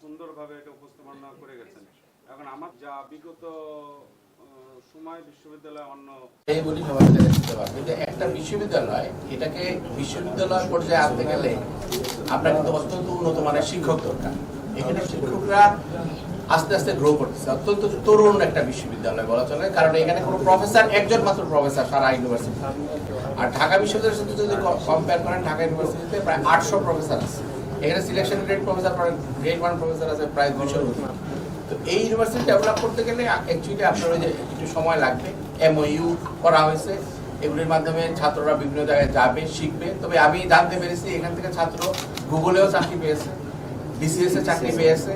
সুন্দরভাবে এটা উপস্থাপনা করে গেছেন। এখন আমার যা বিগত আস্তে আস্তে গ্রো অত্যন্ত তরুণ একটা বিশ্ববিদ্যালয় বলা চলে, কারণ এখানে কোনো প্রফেসর একজন মাত্র প্রফেসর সারা ইউনিভার্সিটি আর ঢাকা বিশ্ববিদ্যালয়ের সাথে যদি কম্পেয়ার করেন, ঢাকা ইউনিভার্সিটিতে প্রায় আটশো প্রফেসর আছে। এখানে selection grade professor grade one professor আছে প্রায় উপরে তো এই ইউনিভার্সিটি ডেভেলপ করতে গেলে অ্যাকচুয়ালি আপনার ওই যে একটু সময় লাগবে। এমওইউ করা হয়েছে। এগুলির মাধ্যমে ছাত্ররা বিভিন্ন জায়গায় যাবে শিখবে। তবে আমি জানতে পেরেছি এখান থেকে ছাত্র গুগলেও চাকরি পেয়েছে বিসিএস এ চাকরি পেয়েছে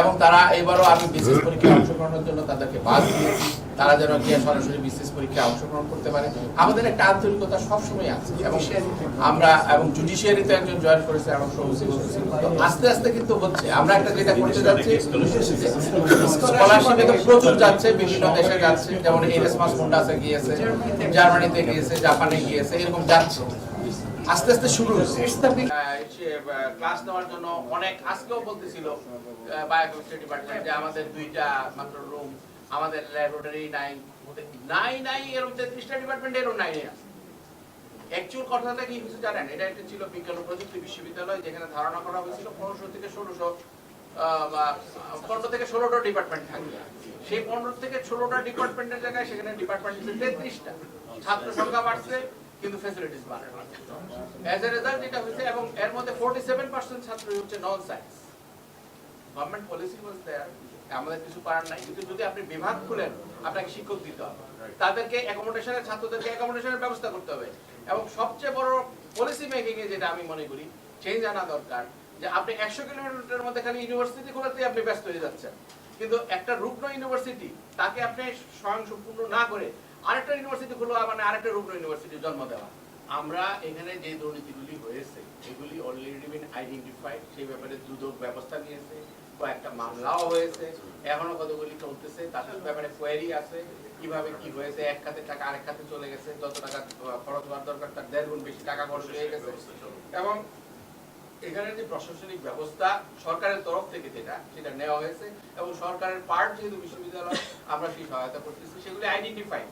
এবং তারা এবারও আমি বিসিএস পরীক্ষায় অংশগ্রহণের জন্য তাদেরকে বাদ দিয়েছি। তারা যেন গিয়ে সরাসরি বিসিএস পরীক্ষায় অংশগ্রহণ করতে পারে। আমাদের একটা আন্তরিকতা সবসময় আছে এবং আমরা এবং জুডিশিয়ারিতে একজন জয়েন করেছে এবং সৌসি আস্তে আস্তে কিন্তু হচ্ছে। আমরা একটা যেটা করতে যাচ্ছি স্কলারশিপে তো প্রচুর যাচ্ছে, বিভিন্ন দেশে যাচ্ছে। যেমন এরেসমাস মুন্ডাসে গিয়েছে, জার্মানিতে গিয়েছে, জাপানে গিয়েছে, এরকম যাচ্ছে। আস্তে আস্তে শুরু হচ্ছে। ক্লাস নেওয়ার জন্য অনেক আজকেও বলতেছিল বায়োকেমিস্ট্রি ডিপার্টমেন্ট আমাদের দুইটা মাত্র রুম আমাদের ল্যাবরেটরি নাই নাই নাই এরকম তেত্রিশটা ডিপার্টমেন্ট এরকম নাই অ্যাকচুয়াল কথাটা কি কিছু জানেন? এটা একটা ছিল বিজ্ঞান ও প্রযুক্তি বিশ্ববিদ্যালয়, যেখানে ধারণা করা হয়েছিল পনেরোশো থেকে ষোলোশো পনেরো থেকে ষোলোটা ডিপার্টমেন্ট থাকবে। সেই পনেরো থেকে ষোলোটা ডিপার্টমেন্টের জায়গায় সেখানে ডিপার্টমেন্ট তেত্রিশটা। ছাত্র সংখ্যা বাড়ছে, কিন্তু ফ্যাসিলিটিস বাড়ে অ্যাজ এ রেজাল্ট এটা হয়েছে এবং এর মধ্যে ফোর্টি সেভেন পার্সেন্ট ছাত্র হচ্ছে non science government policy was there আমাদের কিছু করার নাই। কিন্তু যদি আপনি বিভাগ খুলেন আপনাকে শিক্ষক দিতে হবে। তাদেরকে অ্যাকোমোডেশনের ছাত্রদেরকে অ্যাকোমোডেশনের ব্যবস্থা করতে হবে। এবং সবচেয়ে বড় পলিসি মেকিং এ যেটা আমি মনে করি চেঞ্জ আনা দরকার যে আপনি একশো কিলোমিটারের মধ্যে খালি ইউনিভার্সিটি খোলাতেই আপনি ব্যস্ত হয়ে যাচ্ছেন। কিন্তু একটা রুগ্ন ইউনিভার্সিটি তাকে আপনি স্বয়ং সম্পূর্ণ না করে আরেকটা ইউনিভার্সিটি খুলো মানে আরেকটা রুগ্ন ইউনিভার্সিটি জন্ম দেওয়া। আমরা এখানে যে দুর্নীতিগুলি হয়েছে এগুলি অলরেডি বিন আইডেন্টিফাইড সেই ব্যাপারে দুদক ব্যবস্থা নিয়েছে, কয়েকটা মামলাও হয়েছে, এখনও কতগুলি চলতেছে, তাদের ব্যাপারে কোয়ারি আছে, কীভাবে কি হয়েছে, এক খাতে টাকা, আরেক খাতে চলে গেছে, যত টাকা খরচ হওয়ার দরকার, তার দেড় গুণ বেশি টাকা খরচ হয়ে গেছে। এবং এখানে যে প্রশাসনিক ব্যবস্থা, সরকারের তরফ থেকে যেটা, সেটা নেওয়া হয়েছে, এবং সরকারের পার্ট যেহেতু বিশ্ববিদ্যালয়, আমরা সেই সহায়তা করতেছি, সেগুলি আইডেন্টিফাই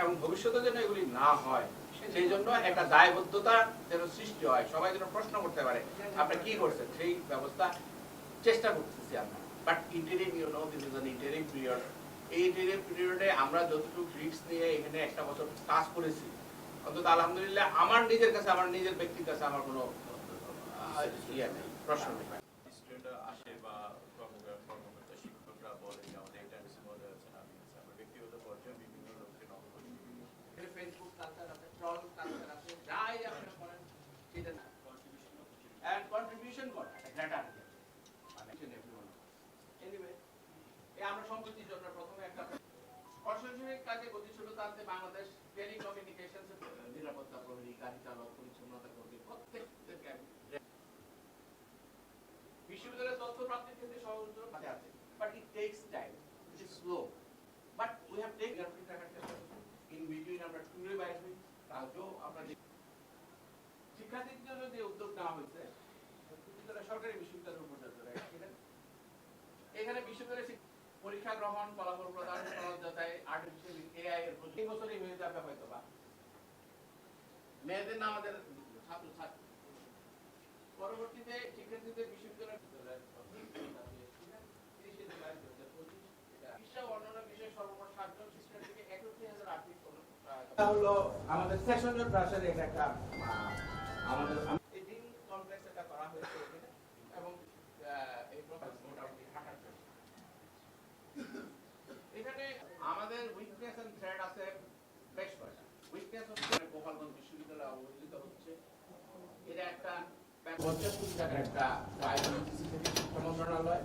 এবং ভবিষ্যতে যেন এগুলি না হয় সেই জন্য একটা দায়বদ্ধতা যেন সৃষ্টি হয়, সবাই যেন প্রশ্ন করতে পারে, আপনি কি করছেন? সেই ব্যবস্থা চেষ্টা করতেছি আমরা। But interim you know this is an interim period এই ইন্টারিম পিরিয়ডে আমরা যতটুকু রিস্ক নিয়ে এখানে একটা বছর কাজ করেছি, অন্তত আলহামদুলিল্লাহ আমার নিজের কাছে, আমার নিজের ব্যক্তির কাছে আমার কোনো ইয়ে প্রশ্ন নেই স্টুডেন্টরা আসে বা কর্মকর্তা কর্মকর্তা শিক্ষকরা বলে যে আমাদের এটা বেশি মজা আছে না আমি আছি। আমরা ব্যক্তিগত পর্যায়ে বিভিন্ন লোককে নক করি এখানে ফেসবুক কালচার আছে ট্রল কালচার আছে যাই আপনি করেন সেটা না and contribution করা গ্রেটার মানে এভরিওয়ান এনিওয়ে এই আমরা সম্প্রতির জন্য প্রথমে একটা প্রশাসনিক কাজে গতিশীলতা আনতে বাংলাদেশ টেলিকমিউনিকেশন নিরাপত্তা, প্রহরী, গাড়ি চালক, পরিচ্ছন্নতা কর্মী প্রত্যেককে বিশ্ববিদ্যালয়ের তথ্য প্রাপ্তির ক্ষেত্রে সহযোগ আছে। আছে but it takes time it is slow but we have take চেষ্টা ইন বিটুইন আমরা টুরে বাইর হই আমরা শিক্ষার্থীদের জন্য যে উদ্যোগ নেওয়া হয়েছে সরকারি বিশ্ববিদ্যালয়ের উপর? এখানে বিশ্ববিদ্যালয় শিক- পরীক্ষা গ্রহণ ফলাফল প্রদান সহজতায় আর্টিফিশিয়াল এআই এর এই বছরই হয়ে যাবে হয়তো বা। মেয়েদের না আমাদের ছাত্র ছাত্রী পরবর্তীতে শিক্ষার্থীদের বিশ্ববিদ্যালয় চিকিৎসা ও অন্যান্য বিষয়ে সর্বমোট সাতজন শিক্ষার্থীকে একত্রিশ হাজার আর্থিক হলো আমাদের সেশন জোট ভাষার এটা একটা আমাদের এই দিন কমপ্লেক্স এটা করা হয়েছে এখানে এবং আহ, এই প্রকাশ মোটামুটি হাঁটার জন্য এখানে আমাদের উইকনেস এন্ড থ্রেড আছে বেশ কয়টা উইকনেস হচ্ছে গোপালগঞ্জ বিশ্ববিদ্যালয়ে অবস্থিত হচ্ছে এটা একটা পঞ্চাশ কোটি টাকার একটা আয়োজন শিক্ষা মন্ত্রণালয়